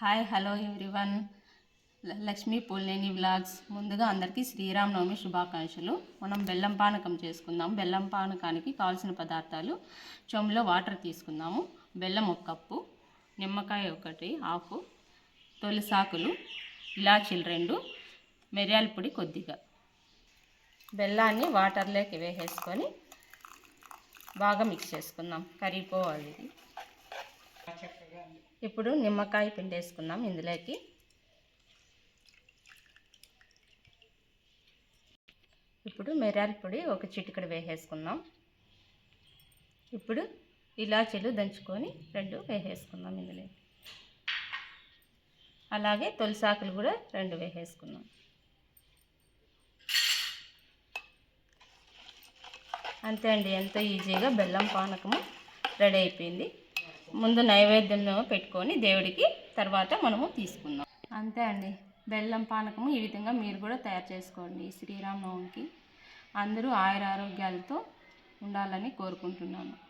Hi hello everyone. Lakshmi Pulneni vlogs. ముందుగా అందరికీ శ్రీరామనవమి శుభాకాంక్షలు. మనం బెల్లం పానకం చేసుకుందాం. బెల్లం పానకానికి కావాల్సిన పదార్థాలు చెంబులో వాటర్ తీసుకుందాము. బెల్లం ఒక కప్పు నిమ్మకాయ ఒకటి ఆకు తొలిసాకులు ఇలాచీలు రెండు మిరియాల పొడి కొద్దిగా. బెల్లాన్ని వాటర్లోకి వేసేసుకొని బాగా మిక్స్ చేసుకుందాం. కరిగిపోవాలి ఇది. ఇప్పుడు నిమ్మకాయ పిండేసుకుందాం ఇందులోకి. ఇప్పుడు మిరియాల పొడి ఒక చిటికడు వేసేసుకుందాం. ఇప్పుడు ఇలాచీలు దంచుకొని రెండు వేసేసుకుందాం ఇందులో అలాగే తొలిసాకులు కూడా రెండు వేసేసుకుందాం. అంతే అండి ఎంతో ఈజీగా బెల్లం పానకము రెడీ అయిపోయింది. ముందు నైవేద్యం పెట్టుకొని దేవుడికి తర్వాత మనము తీసుకుందాం. అంతే అండి. బెల్లం పానకము ఈ విధంగా మీరు కూడా తయారు చేసుకోండి శ్రీరామనవమికి. అందరూ ఆయుర ఆరోగ్యాలతో ఉండాలని కోరుకుంటున్నాను.